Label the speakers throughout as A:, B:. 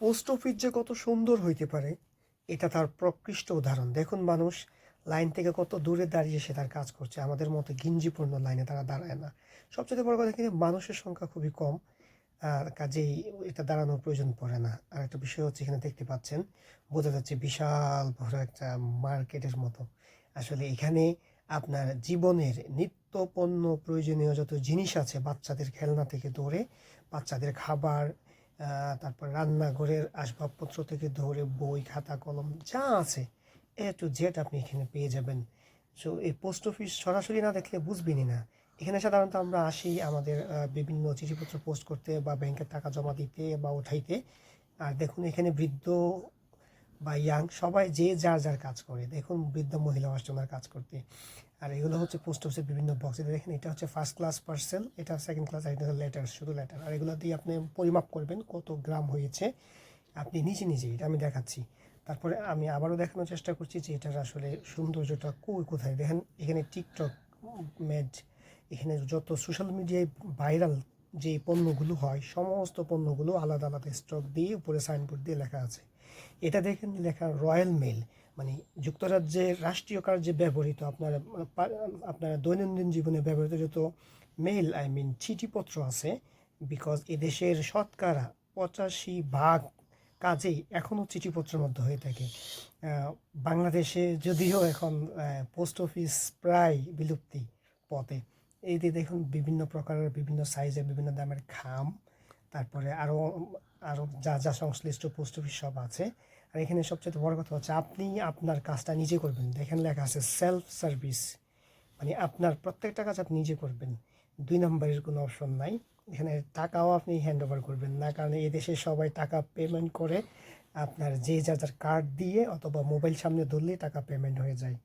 A: Post office যে কত সুন্দর হইতে পারে, এটা তার প্রকৃষ্ট উদাহরণ। দেখুন মানুষ লাইন থেকে কত দূরে দাঁড়িয়ে সে তার কাজ করছে। আমাদের মতো গিঞ্জিপূর্ণ লাইনে তারা দাঁড়ায় না। সবচেয়ে বড় কথা কিন্তু মানুষের সংখ্যা খুবই কম, আর কাজেই এটা দাঁড়ানোর প্রয়োজন পড়ে না। আর একটা বিষয় হচ্ছে এখানে দেখতে পাচ্ছেন, বোঝা যাচ্ছে বিশাল বড় একটা মার্কেটের মতো। আসলে এখানে আপনার জীবনের নিত্য পণ্য প্রয়োজনীয় যত জিনিস আছে, বাচ্চাদের খেলনা থেকে ধরে বাচ্চাদের খাবার তারপর রান্নাঘরের আসবাবপত্র থেকে ধরে বই, খাতা, কলম যা আছে এ টু জেড আপনি এখানে পেয়ে যাবেন। সো এই পোস্ট অফিস সরাসরি না দেখলে বুঝবেনই না। এখানে সাধারণত আমরা আসি আমাদের বিভিন্ন চিঠিপত্র পোস্ট করতে বা ব্যাংকের টাকা জমা দিতে বা উঠাইতে। আর দেখুন এখানে বৃদ্ধ বা ইয়াং সবাই যে যার যার কাজ করে। দেখুন, বৃদ্ধ, মহিলা, অষ্টমার কাজ করতে। আর এগুলো হচ্ছে পোস্ট অফিসের বিভিন্ন বক্স দেখেন, এটা হচ্ছে ফার্স্ট ক্লাস পার্সেল এটা সেকেন্ড ক্লাস আর এটা লেটার শুধু লেটার আর এগুলো দিয়ে আপনি পরিমাপ করবেন কত গ্রাম হয়েছে। আপনি নিজে নিজে এটা আমি দেখাচ্ছি। তারপরে আমি আবারও দেখানোর চেষ্টা করছি যে এটার আসলে সৌন্দর্যটা কই কোথায়? দেখেন, এখানে টিকটক ম্যাড এখানে যত সোশ্যাল মিডিয়ায় ভাইরাল যে পণ্যগুলো হয়, সমস্ত পণ্যগুলো আলাদা আলাদা স্টক দিয়ে উপরে সাইনবোর্ড দিয়ে লেখা আছে। এটা দেখেন লেখা রয়্যাল মেল মানে যুক্তরাজ্যের রাষ্ট্রীয় কার্যে ব্যবহৃত, আপনার আপনার দৈনন্দিন জীবনে ব্যবহৃত যত মেল আই মিন চিঠিপত্র আছে, বিকজ এদেশের শতকরা পঁচাশি ভাগ কাজেই এখনও চিঠিপত্রের মধ্যে হয়ে থাকে। বাংলাদেশে যদিও এখন পোস্ট অফিস প্রায় বিলুপ্তি পথে। এই যে দেখুন, বিভিন্ন প্রকারের বিভিন্ন সাইজের বিভিন্ন দামের খাম, তারপরে আরও আরও যা যা সংশ্লিষ্ট পোস্ট অফিস সব আছে। আর এখানে সবচেয়ে বড় কথা হচ্ছে, আপনি আপনার কাজটা নিজে করবেন। এখানে লেখা আছে সেলফ সার্ভিস মানে আপনার প্রত্যেকটা কাজ আপনি নিজে করবেন। দুই নম্বরের কোনো অপশন নাই। এখানে টাকাও আপনি হ্যান্ড ওভার করবেন না, কারণ এদেশে সবাই টাকা পেমেন্ট করে আপনার যে যা যার কার্ড দিয়ে অথবা মোবাইল সামনে ধরলেই টাকা পেমেন্ট হয়ে যায়।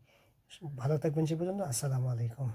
A: ভালো থাকবেন সে পর্যন্ত, আসসালামু আলাইকুম।